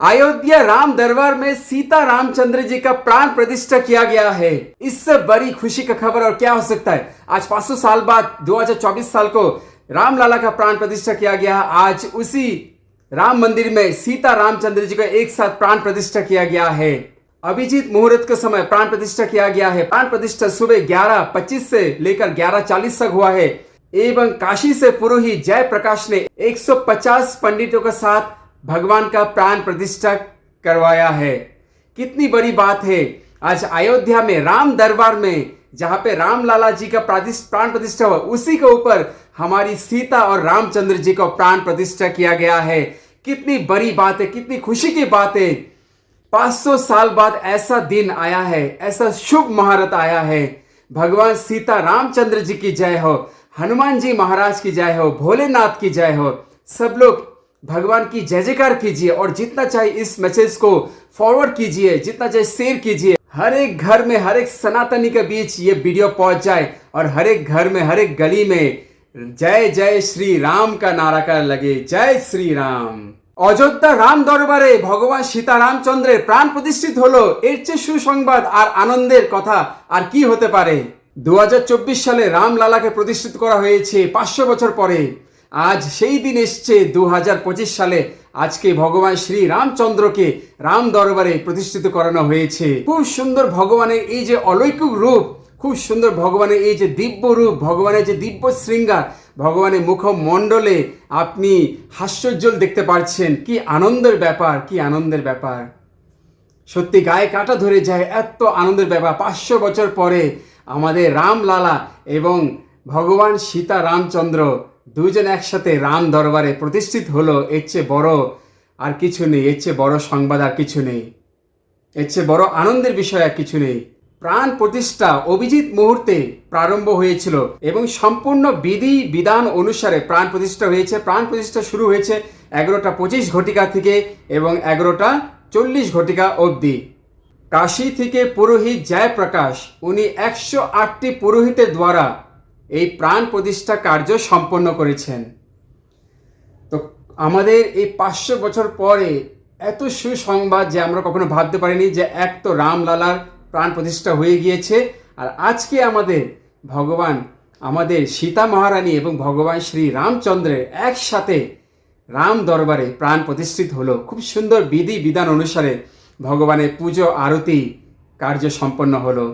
अयोध्या राम दरबार में सीता रामचंद्र जी का प्राण प्रतिष्ठा किया गया है। इससे बड़ी खुशी का खबर और क्या हो सकता है? आज 500 साल बाद 2024 साल को राम लाला का प्राण प्रतिष्ठा किया गया। आज उसी राम मंदिर में सीता रामचंद्र जी का एक साथ प्राण प्रतिष्ठा किया गया है। अभिजीत मुहूर्त के समय प्राण प्रतिष्ठा किया गया है। प्राण प्रतिष्ठा सुबह 11:25 से लेकर 11:40 तक हुआ है। एवं काशी से पुरोहित जय प्रकाश ने 150 पंडितों के साथ भगवान का प्राण प्रतिष्ठा करवाया है। कितनी बड़ी बात है। आज अयोध्या में, राम दरबार में, जहाँ पे राम लाला जी का प्राण प्रतिष्ठा हुआ, उसी के ऊपर हमारी सीता और रामचंद्र जी को प्राण प्रतिष्ठा किया गया है। कितनी बड़ी बात है, कितनी खुशी की बात है। 500 साल बाद ऐसा दिन आया है, ऐसा शुभ मुहूर्त आया है। भगवान सीता रामचंद्र जी की जय हो, हनुमान जी महाराज की जय हो, भोलेनाथ की जय हो। सब लोग भगवान की जय जयकार कीजिए और जितना चाहे इस मैसेज को फॉरवर्ड कीजिए जितना चाहे शेयर कीजिए हर एक घर में हर एक सनातनी के बीच ये वीडियो पहुंच जाए और हर एक घर में हर एक गली में जय जय श्री राम का नारा कर लगे जय श्री राम অযোধ্যা রাম দরবারে ভগবান সীতারামচন্দ্রের প্রাণ প্রতিষ্ঠিত হলো এর চেয়ে সুসংবাদ আর আনন্দের কথা আর কি হতে পারে দু সালে রাম লালাকে প্রতিষ্ঠিত করা হয়েছে পাঁচশো বছর পরে আজ সেই দিন এসছে দু হাজার পঁচিশ সালে। আজকে ভগবান শ্রী রামচন্দ্রকে রাম দরবারে প্রতিষ্ঠিত করানো হয়েছে। খুব সুন্দর ভগবানের এই যে অলৌকিক রূপ, খুব সুন্দর ভগবানের এই যে দিব্য রূপ, ভগবানের যে দিব্য শৃঙ্গার ভগবানের মুখমণ্ডলে আপনি হাস্যোজ্জ্বল দেখতে পাচ্ছেন কি আনন্দের ব্যাপার, কি আনন্দের ব্যাপার। সত্যি গায়ে কাটা ধরে যায়, এত আনন্দের ব্যাপার। পাঁচশো বছর পরে আমাদের রামলালা এবং ভগবান সীতা রামচন্দ্র দুজন একসাথে রাম দরবারে প্রতিষ্ঠিত হলো। এর চেয়ে বড় আর কিছু নেই। এর চেয়ে বড় সংবাদ আর কিছু নেই। এর চেয়ে বড় আনন্দের বিষয় আর কিছু নেই। প্রাণ প্রতিষ্ঠা অভিজিৎ মুহূর্তে প্রারম্ভ হয়েছিল এবং সম্পূর্ণ বিধি বিধান অনুসারে প্রাণ প্রতিষ্ঠা হয়েছে। প্রাণ প্রতিষ্ঠা শুরু হয়েছে এগারোটা পঁচিশ ঘটিকা থেকে এবং এগারোটা চল্লিশ ঘটিকা অবধি। কাশী থেকে পুরোহিত জয়প্রকাশ, উনি একশো আটটি পুরোহিতের দ্বারা এই প্রাণ প্রতিষ্ঠা কার্য সম্পন্ন করেছেন। তো আমাদের এই পাঁচশো বছর পরে এত সুসংবাদ যে আমরা কখনো ভাবতে পারিনি যে এক তো রামলালার প্রাণ প্রতিষ্ঠা হয়ে গিয়েছে আর আজকে আমাদের ভগবান, আমাদের সীতা মহারানী এবং ভগবান শ্রী রামচন্দ্রের একসাথে রাম দরবারে প্রাণ প্রতিষ্ঠিত হলো। খুব সুন্দর বিধি বিধান অনুসারে ভগবানের পুজো, আরতি, কার্য সম্পন্ন হলো।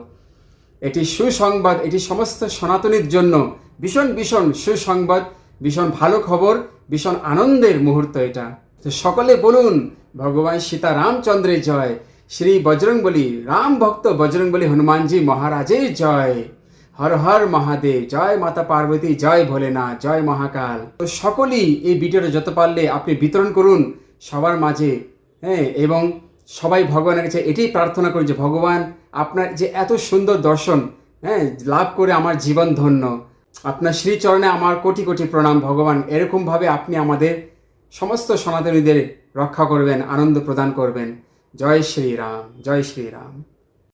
এটি সুসংবাদ, এটি সমস্ত সনাতনীর জন্য ভীষণ ভীষণ সুসংবাদ, ভীষণ ভালো খবর, ভীষণ আনন্দের মুহূর্ত এটা। তো সকলে বলুন, ভগবান সীতা রামচন্দ্রের জয়, শ্রী বজরংবলী, রাম ভক্ত বজরংবলী হনুমানজি মহারাজের জয়। হর হর মহাদেব, জয় মাতা পার্বতী, জয় ভোলেনাথ, জয় মহাকাল। তো সকলেই এই ভিডিওটা যত পারলে আপনি বিতরণ করুন সবার মাঝে হ্যাঁ এবং সবাই ভগবানের কাছে এটাই প্রার্থনা করি যে ভগবান আপনার যে এত সুন্দর দর্শন হ্যাঁ লাভ করে আমার জীবন ধন্য। আপনার শ্রীচরণে আমার কোটি কোটি প্রণাম, ভগবান। এরকমভাবে আপনি আমাদের সমস্ত সনাতনীদের রক্ষা করবেন, আনন্দ প্রদান করবেন। জয় শ্রীরাম জয় শ্রীরাম।